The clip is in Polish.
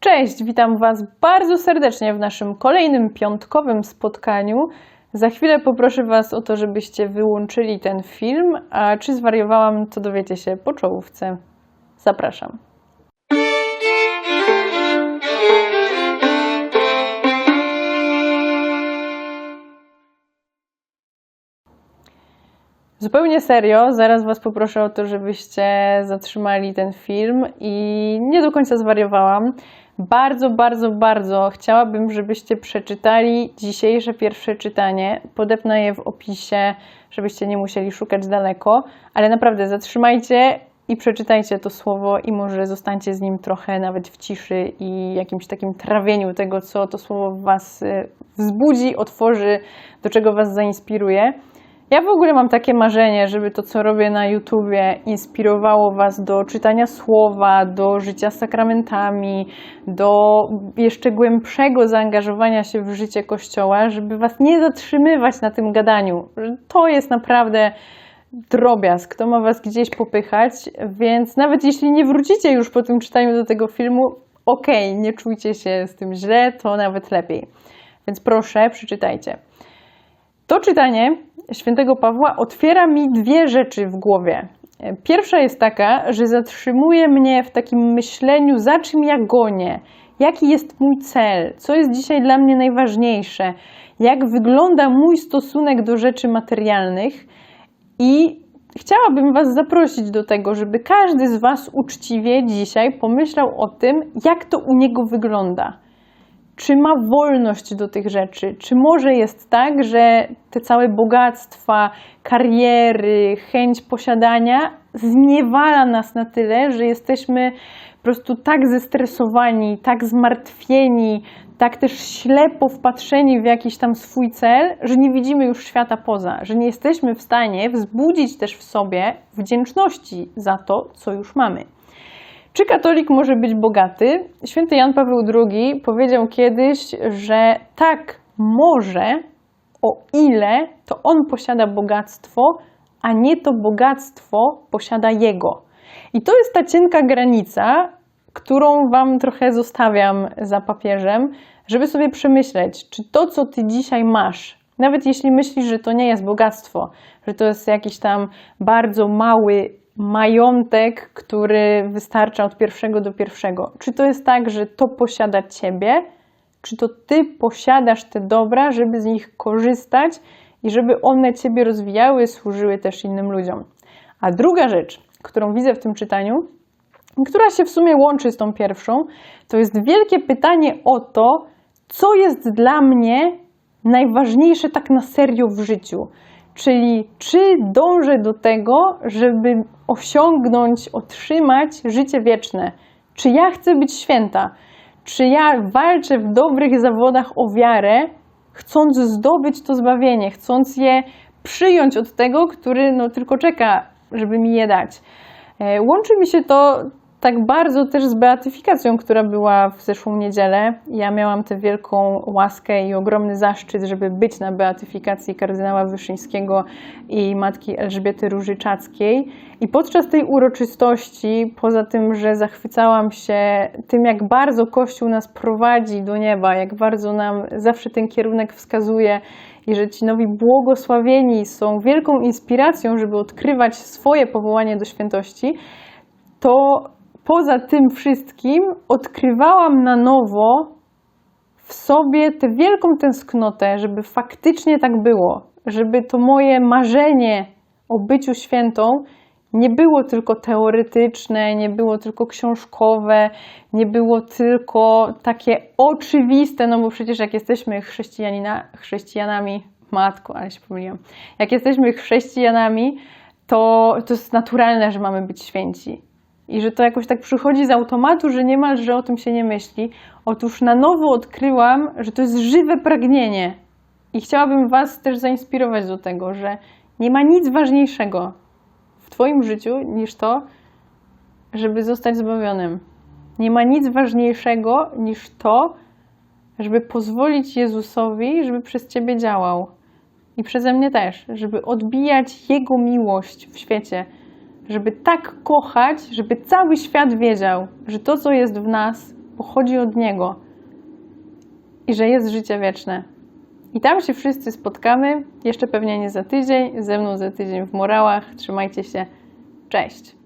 Cześć, witam Was bardzo serdecznie w naszym kolejnym piątkowym spotkaniu. Za chwilę poproszę Was o to, żebyście wyłączyli ten film, a czy zwariowałam, to dowiecie się po czołówce. Zapraszam. Zupełnie serio, zaraz Was poproszę o to, żebyście zatrzymali ten film i nie do końca zwariowałam. Bardzo, bardzo, bardzo chciałabym, żebyście przeczytali dzisiejsze pierwsze czytanie. Podepnę je w opisie, żebyście nie musieli szukać daleko, ale naprawdę zatrzymajcie i przeczytajcie to słowo i może zostańcie z nim trochę nawet w ciszy i jakimś takim trawieniu tego, co to słowo w Was y, wzbudzi, otworzy, do czego Was zainspiruje. Ja w ogóle mam takie marzenie, żeby to, co robię na YouTubie, inspirowało Was do czytania słowa, do życia sakramentami, do jeszcze głębszego zaangażowania się w życie Kościoła, żeby Was nie zatrzymywać na tym gadaniu. To jest naprawdę drobiazg, to ma Was gdzieś popychać, więc nawet jeśli nie wrócicie już po tym czytaniu do tego filmu, okej, okay, nie czujcie się z tym źle, to nawet lepiej. Więc proszę, przeczytajcie. To czytanie świętego Pawła otwiera mi dwie rzeczy w głowie. Pierwsza jest taka, że zatrzymuje mnie w takim myśleniu, za czym ja gonię, jaki jest mój cel, co jest dzisiaj dla mnie najważniejsze, jak wygląda mój stosunek do rzeczy materialnych. I chciałabym Was zaprosić do tego, żeby każdy z Was uczciwie dzisiaj pomyślał o tym, jak to u niego wygląda czy ma wolność do tych rzeczy? Czy może jest tak, że te całe bogactwa, kariery, chęć posiadania zniewala nas na tyle, że jesteśmy po prostu tak zestresowani, tak zmartwieni, tak też ślepo wpatrzeni w jakiś tam swój cel, że nie widzimy już świata poza, że nie jesteśmy w stanie wzbudzić też w sobie wdzięczności za to, co już mamy. Czy katolik może być bogaty? Święty Jan Paweł II powiedział kiedyś, że tak może, o ile to on posiada bogactwo, a nie to bogactwo posiada jego. I to jest ta cienka granica, którą Wam trochę zostawiam za papieżem, żeby sobie przemyśleć, czy to, co Ty dzisiaj masz, nawet jeśli myślisz, że to nie jest bogactwo, że to jest jakiś tam bardzo mały majątek, który wystarcza od pierwszego do pierwszego. Czy to jest tak, że to posiada ciebie, czy to ty posiadasz te dobra, żeby z nich korzystać i żeby one ciebie rozwijały, służyły też innym ludziom. A druga rzecz, którą widzę w tym czytaniu, która się w sumie łączy z tą pierwszą, to jest wielkie pytanie o to, co jest dla mnie najważniejsze tak na serio w życiu. Czyli czy dążę do tego, żeby osiągnąć, otrzymać życie wieczne? Czy ja chcę być święta? Czy ja walczę w dobrych zawodach o wiarę, chcąc zdobyć to zbawienie, chcąc je przyjąć od tego, który no, tylko czeka, żeby mi je dać? E, łączy mi się to tak bardzo też z beatyfikacją, która była w zeszłą niedzielę. Ja miałam tę wielką łaskę i ogromny zaszczyt, żeby być na beatyfikacji kardynała Wyszyńskiego i matki Elżbiety Różyczackiej. I podczas tej uroczystości, poza tym, że zachwycałam się tym, jak bardzo Kościół nas prowadzi do nieba, jak bardzo nam zawsze ten kierunek wskazuje i że ci nowi błogosławieni są wielką inspiracją, żeby odkrywać swoje powołanie do świętości, to poza tym wszystkim odkrywałam na nowo w sobie tę wielką tęsknotę, żeby faktycznie tak było, żeby to moje marzenie o byciu świętą nie było tylko teoretyczne, nie było tylko książkowe, nie było tylko takie oczywiste, no bo przecież jak jesteśmy chrześcijanami, matko, ale się pomyliłam, jak jesteśmy chrześcijanami, to, to jest naturalne, że mamy być święci. I że to jakoś tak przychodzi z automatu, że niemalże o tym się nie myśli. Otóż na nowo odkryłam, że to jest żywe pragnienie. I chciałabym Was też zainspirować do tego, że nie ma nic ważniejszego w Twoim życiu niż to, żeby zostać zbawionym. Nie ma nic ważniejszego niż to, żeby pozwolić Jezusowi, żeby przez Ciebie działał. I przeze mnie też, żeby odbijać Jego miłość w świecie żeby tak kochać, żeby cały świat wiedział, że to, co jest w nas, pochodzi od Niego i że jest życie wieczne. I tam się wszyscy spotkamy, jeszcze pewnie nie za tydzień, ze mną za tydzień w Morałach. Trzymajcie się, cześć!